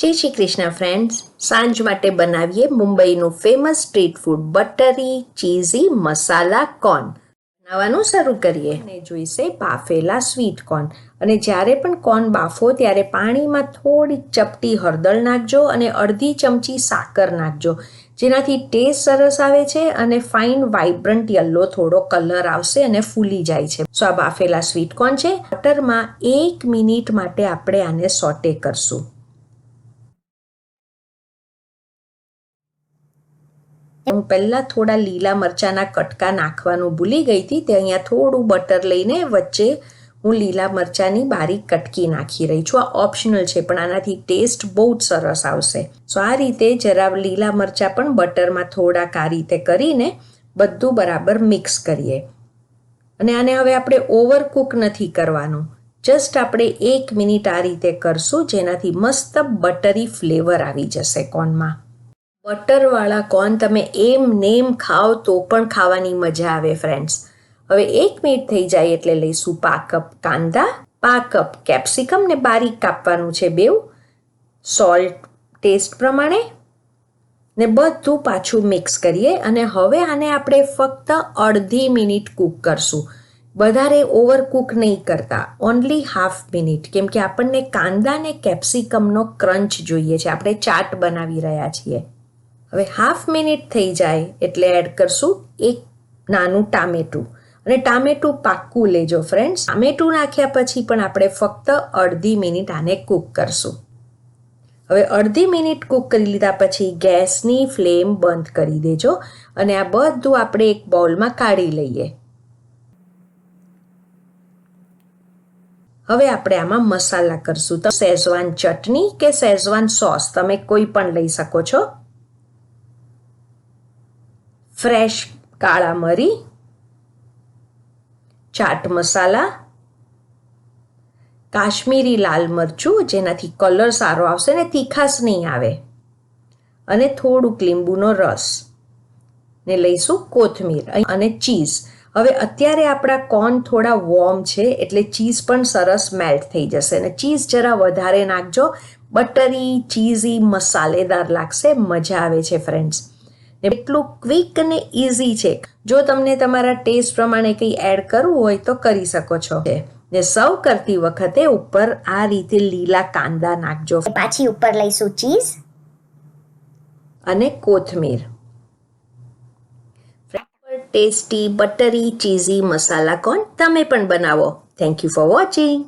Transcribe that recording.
જય શ્રી કૃષ્ણ ફ્રેન્ડ્સ સાંજ માટે બનાવીએ મુંબઈનું famous street food buttery cheesy masala corn બનાવવાનું શરૂ કરીએ. અને જોઈશે બાફેલા સ્વીટ કોર્ન અને જ્યારે પણ કોર્ન બાફો, ત્યારે પાણીમાં થોડી ચપટી હળદર નાખજો અને અડધી ચમચી સાકર નાખજો. જેનાથી ટેસ્ટ સરસ આવે છે અને ફાઇન વાઇબ્રન્ટ યલો થોડો કલર આવશે અને ફૂલી જાય છે. સો આ બાફેલા સ્વીટ કોર્ન છે. બટરમાં એક મિનિટ માટે આપણે આને સોટે કરશું. હું પહેલાં થોડા લીલા મરચાંના કટકા નાખવાનું ભૂલી ગઈ હતી. તે અહીંયા થોડું બટર લઈને વચ્ચે હું લીલા મરચાંની બારીક કટકી નાખી રહી છું. આ ઓપ્શનલ છે, પણ આનાથી ટેસ્ટ બહુ જ સરસ આવશે. સો આ રીતે જરા લીલા મરચાં પણ બટરમાં થોડાક આ રીતે કરીને બધું બરાબર મિક્સ કરીએ. અને આને હવે આપણે ઓવરકુક નથી કરવાનું. જસ્ટ આપણે એક મિનિટ આ રીતે કરશું, જેનાથી મસ્ત બટરી ફ્લેવર આવી જશે કોર્નમાં બટરવાળા કોર્ન તમે એમ નેમ ખાઓ તો પણ ખાવાની મજા આવે ફ્રેન્ડ્સ હવે એક મિનિટ થઈ જાય એટલે લઈશું પા કપ કાંદા પા કપ કેપ્સિકમ ને બારીક કાપવાનું છે બેવ સોલ્ટ ટેસ્ટ પ્રમાણે ને બધું પાછું મિક્સ કરીએ અને હવે આને આપણે ફક્ત અડધી મિનિટ કૂક કરશું. વધારે ઓવર કૂક નહીં કરતા ઓનલી હાફ મિનિટ કેમ કે આપણને કાંદા ને કેપ્સિકમનો ક્રંચ જોઈએ છે. આપણે ચાટ બનાવી રહ્યા છીએ. હવે હાફ મિનિટ થઈ જાય એટલે એડ કરશું એક નાનું ટામેટું. અને ટામેટું પાક્કું લેજો ફ્રેન્ડ્સ ટામેટું નાખ્યા પછી પણ આપણે ફક્ત અડધી મિનિટ આને કૂક કરશું. હવે અડધી મિનિટ કૂક કરી લીધા પછી ગેસની ફ્લેમ બંધ કરી દેજો અને આ બધું આપણે એક બાઉલમાં કાઢી લઈએ. હવે આપણે આમાં મસાલા કરશું. તો શેઝવાન ચટણી કે શેઝવાન સોસ તમે કોઈ પણ લઈ શકો છો. ફ્રેશ કાળા મરી, ચાટ મસાલા, કાશ્મીરી લાલ મરચું, જેનાથી કલર સારો આવશે ને તીખાશ નહીં આવે. અને થોડુંક લીંબુનો રસ. ને લઈશું કોથમીર અને ચીઝ. હવે અત્યારે આપણા કોર્ન થોડા વોર્મ છે, એટલે ચીઝ પણ સરસ મેલ્ટ થઈ જશે. અને ચીઝ જરા વધારે નાખજો. બટરી, ચીઝી, મસાલેદાર લાગશે. મજા આવે છે, ફ્રેન્ડ્સ. એટલું ક્વિક અને ઇઝી છે. જો તમને તમારા ટેસ્ટ પ્રમાણે કંઈ એડ કરવું હોય તો કરી શકો છો. ને સર્વ કરતી વખતે ઉપર આ રીતે લીલા કાંદા નાખજો. પાછી ઉપર લઈશું ચીઝ અને કોથમીર. Tasty buttery cheesy masala cone તમે પણ બનાવો. Thank you for watching